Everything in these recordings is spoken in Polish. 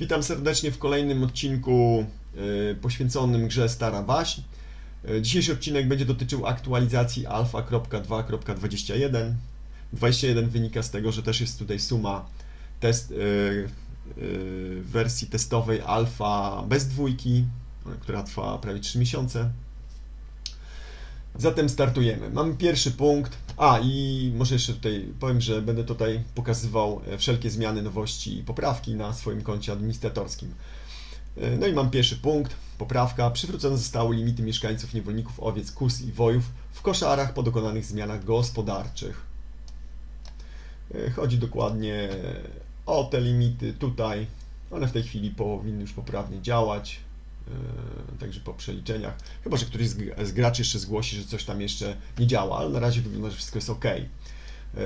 Witam serdecznie w kolejnym odcinku y, poświęconym grze Stara Waśń. Y, Dzisiejszy odcinek będzie dotyczył aktualizacji alpha.2.21. 21 wynika z tego, że też jest tutaj suma test, y, wersji testowej alfa bez dwójki, która trwa prawie 3 miesiące. Zatem startujemy. Mamy pierwszy punkt. A i może jeszcze tutaj powiem, że będę tutaj pokazywał e, wszelkie zmiany, nowości i poprawki na swoim koncie administratorskim. E, No i mam pierwszy punkt. Poprawka. Przywrócone zostały limity mieszkańców, niewolników, owiec, kus i wojów w koszarach po dokonanych zmianach gospodarczych. E, Chodzi dokładnie o te limity tutaj. One w tej chwili powinny już poprawnie działać. E, Także po przeliczeniach. Chyba, że któryś z gr- z graczy jeszcze zgłosi, że coś tam jeszcze nie działa, ale na razie wygląda, że wszystko jest ok.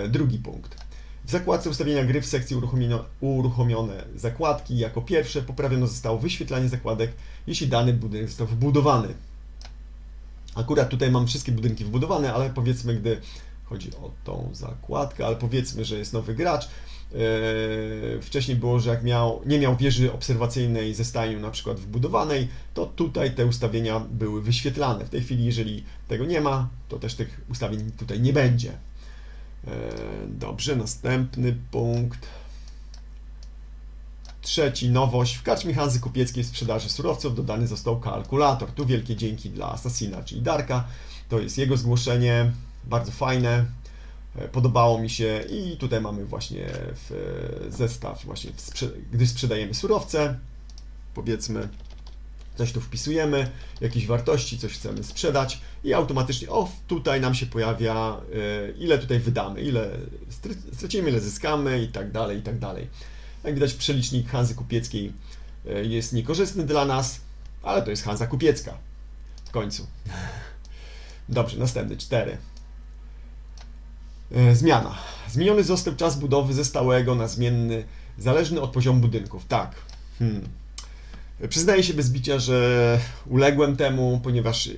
Drugi punkt. W zakładce ustawienia gry w sekcji uruchomiono, uruchomione zakładki jako pierwsze poprawiono zostało wyświetlanie zakładek, jeśli dany budynek został wybudowany. Akurat tutaj mam wszystkie budynki wbudowane, ale powiedzmy, gdy chodzi o tą zakładkę, ale powiedzmy, że jest nowy gracz. Yy, wcześniej było, że jak miał, nie miał wieży obserwacyjnej ze stajnią na przykład wbudowanej, to tutaj te ustawienia były wyświetlane. W tej chwili, jeżeli tego nie ma, to też tych ustawień tutaj nie będzie. Yy, Dobrze, następny punkt. Trzeci, nowość. W karczmie Hanzy Kupieckiej w sprzedaży surowców dodany został kalkulator. Tu wielkie dzięki dla Assassina, czyli Darka. To jest jego zgłoszenie bardzo fajne, e, podobało mi się i tutaj mamy właśnie e, w zestaw, właśnie w sprze gdy sprzedajemy surowce, powiedzmy, coś tu wpisujemy, jakieś wartości, coś chcemy sprzedać i automatycznie, o, tutaj nam się pojawia, e, ile tutaj wydamy, ile stracimy, ile zyskamy i tak dalej, i tak dalej. Jak widać, przelicznik Hanzy Kupieckiej jest niekorzystny dla nas, ale to jest Hanza Kupiecka w końcu. Dobrze, następny, cztery Zmiana. Zmieniony został czas budowy ze stałego na zmienny, zależny od poziomu budynków. Tak. Hmm. Przyznaję się bez bicia, że uległem temu, ponieważ e,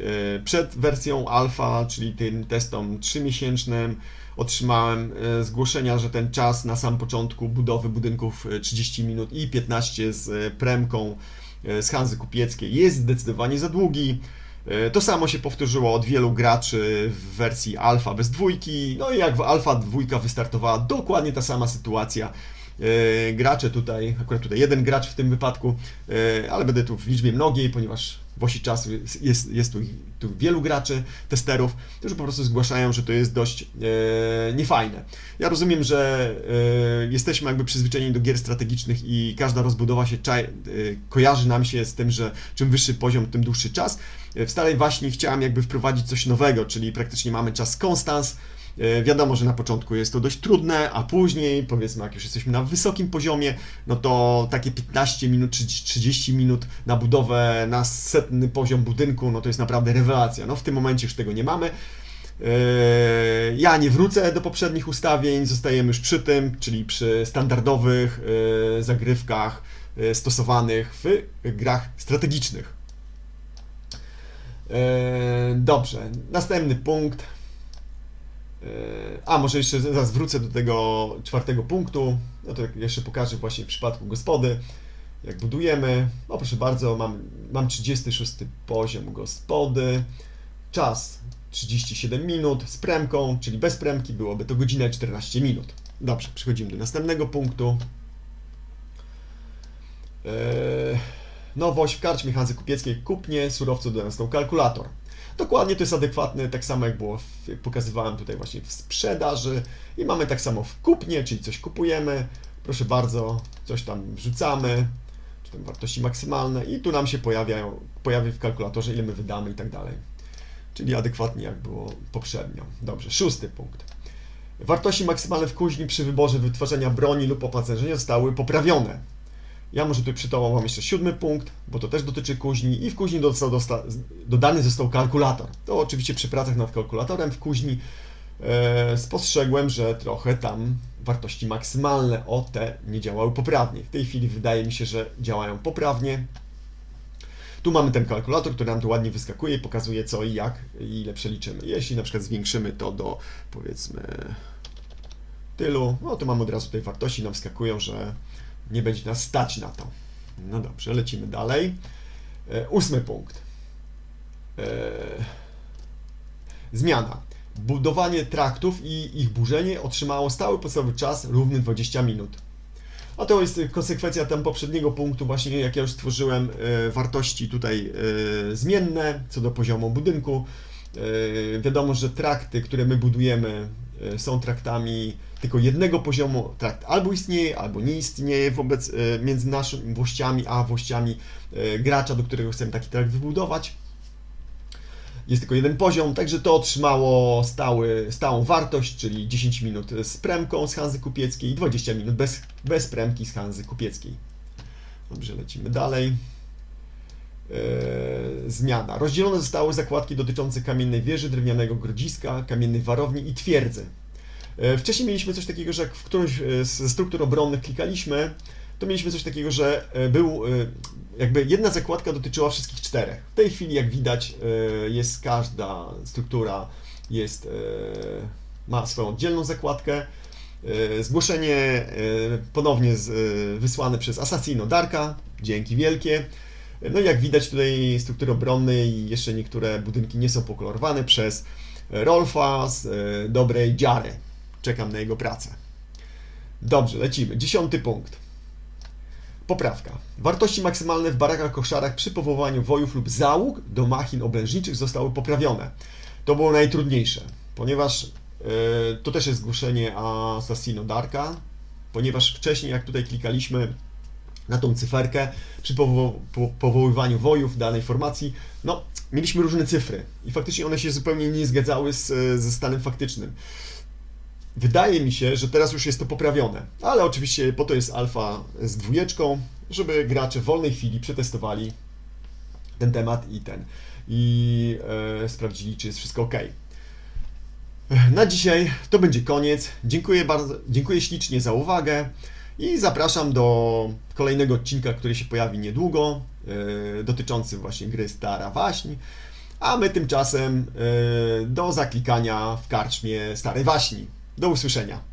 przed wersją alfa, czyli tym testom 3-miesięcznym, otrzymałem e, zgłoszenia, że ten czas na sam początku budowy budynków e, 30 minut i 15 z e, premką e, z Hanzy Kupieckiej jest zdecydowanie za długi. E, To samo się powtórzyło od wielu graczy w wersji alfa bez dwójki. No i jak w alfa dwójka wystartowała, dokładnie ta sama sytuacja. E, Gracze tutaj, akurat tutaj jeden gracz w tym wypadku, e, ale będę tu w liczbie mnogiej, ponieważ w osi czasu jest, jest, tu, tu wielu graczy, testerów, którzy po prostu zgłaszają, że to jest dość e, niefajne. Ja rozumiem, że e, jesteśmy jakby przyzwyczajeni do gier strategicznych i każda rozbudowa się czaj, e, kojarzy nam się z tym, że czym wyższy poziom, tym dłuższy czas. E, W Starej Waśni chciałem jakby wprowadzić coś nowego, czyli praktycznie mamy czas konstans. E, Wiadomo, że na początku jest to dość trudne, a później, powiedzmy, jak już jesteśmy na wysokim poziomie, no to takie 15 minut czy 30 minut na budowę, na setny poziom budynku, no to jest naprawdę rewelacja. No w tym momencie już tego nie mamy. E, Ja nie wrócę do poprzednich ustawień, zostajemy już przy tym, czyli przy standardowych e, zagrywkach stosowanych w grach strategicznych. Dobrze, następny punkt. E, A, może jeszcze zaraz wrócę do tego czwartego punktu. No to jeszcze pokażę właśnie w przypadku gospody, jak budujemy. O, proszę bardzo, mam, mam 36 poziom gospody. Czas 37 minut z premką, czyli bez premki byłoby to godzina i 14 minut. Dobrze, przechodzimy do następnego punktu. Eee, nowość w karczmie Hanzy Kupieckiej kupnie surowców do nastął kalkulator. Dokładnie to jest adekwatne, tak samo jak było, w, pokazywałem tutaj właśnie w sprzedaży i mamy tak samo w kupnie, czyli coś kupujemy, proszę bardzo, coś tam wrzucamy, czy tam wartości maksymalne i tu nam się pojawiają, pojawi w kalkulatorze ile my wydamy i tak dalej. Czyli adekwatnie jak było poprzednio. Dobrze, szósty punkt. Wartości maksymalne w kuźni przy wyborze wytwarzania broni lub opancerzenia zostały poprawione. Ja może tutaj przytoczę Wam jeszcze siódmy punkt, bo to też dotyczy kuźni i w kuźni dostał, dosta, dodany został kalkulator. To oczywiście przy pracach nad kalkulatorem w kuźni e, spostrzegłem, że trochę tam wartości maksymalne o te nie działały poprawnie. W tej chwili wydaje mi się, że działają poprawnie. Tu mamy ten kalkulator, który nam tu ładnie wyskakuje i pokazuje co i jak i ile przeliczymy. Jeśli na przykład zwiększymy to do powiedzmy tylu, no to mamy od razu tutaj wartości nam wskakują, że nie będzie nas stać na to. No dobrze, lecimy dalej. E, ósmy punkt. E, zmiana. Budowanie traktów i ich burzenie otrzymało stały podstawowy czas równy 20 minut. A to jest konsekwencja tam poprzedniego punktu, właśnie jak ja już stworzyłem e, wartości tutaj zmienne co do poziomu budynku. Wiadomo, że trakty, które my budujemy, są traktami tylko jednego poziomu. Trakt albo istnieje, albo nie istnieje wobec e, między naszymi włościami a włościami e, gracza, do którego chcemy taki trakt wybudować. Jest tylko jeden poziom, także to otrzymało stały, stałą wartość, czyli 10 minut z premką z Hanzy Kupieckiej i 20 minut bez, bez premki z Hanzy Kupieckiej. Dobrze, lecimy dalej. Eee, zmiana. Rozdzielone zostały zakładki dotyczące kamiennej wieży, drewnianego grodziska, kamiennej warowni i twierdzy. E, Wcześniej mieliśmy coś takiego, że jak w którąś e, ze struktur obronnych klikaliśmy, to mieliśmy coś takiego, że e, był e, jakby jedna zakładka dotyczyła wszystkich czterech. W tej chwili, jak widać, e, jest każda struktura jest, e, ma swoją oddzielną zakładkę. E, Zgłoszenie e, ponownie e, wysłane przez Assassino Darka. Dzięki wielkie. No i jak widać tutaj struktury obronne i jeszcze niektóre budynki nie są pokolorowane przez Rolfa z e, dobrej dziary. Czekam na jego pracę. Dobrze, lecimy. Dziesiąty punkt. Poprawka. Wartości maksymalne w barakach koszarach przy powołaniu wojów lub załóg do machin obrężniczych zostały poprawione. To było najtrudniejsze, ponieważ e, to też jest zgłoszenie Assassino Darka, ponieważ wcześniej jak tutaj klikaliśmy na tą cyferkę przy powo- po- powoływaniu wojów danej formacji, no mieliśmy różne cyfry i faktycznie one się zupełnie nie zgadzały z, ze stanem faktycznym. Wydaje mi się, że teraz już jest to poprawione, ale oczywiście po to jest alfa z dwójeczką, żeby gracze w wolnej chwili przetestowali ten temat i ten i e, sprawdzili, czy jest wszystko ok. Na dzisiaj to będzie koniec. Dziękuję bardzo, dziękuję ślicznie za uwagę i zapraszam do kolejnego odcinka, który się pojawi niedługo, e, dotyczący właśnie gry Stara Waśń. A my tymczasem e, do zaklikania w karczmie Starej Waśni. Do usłyszenia.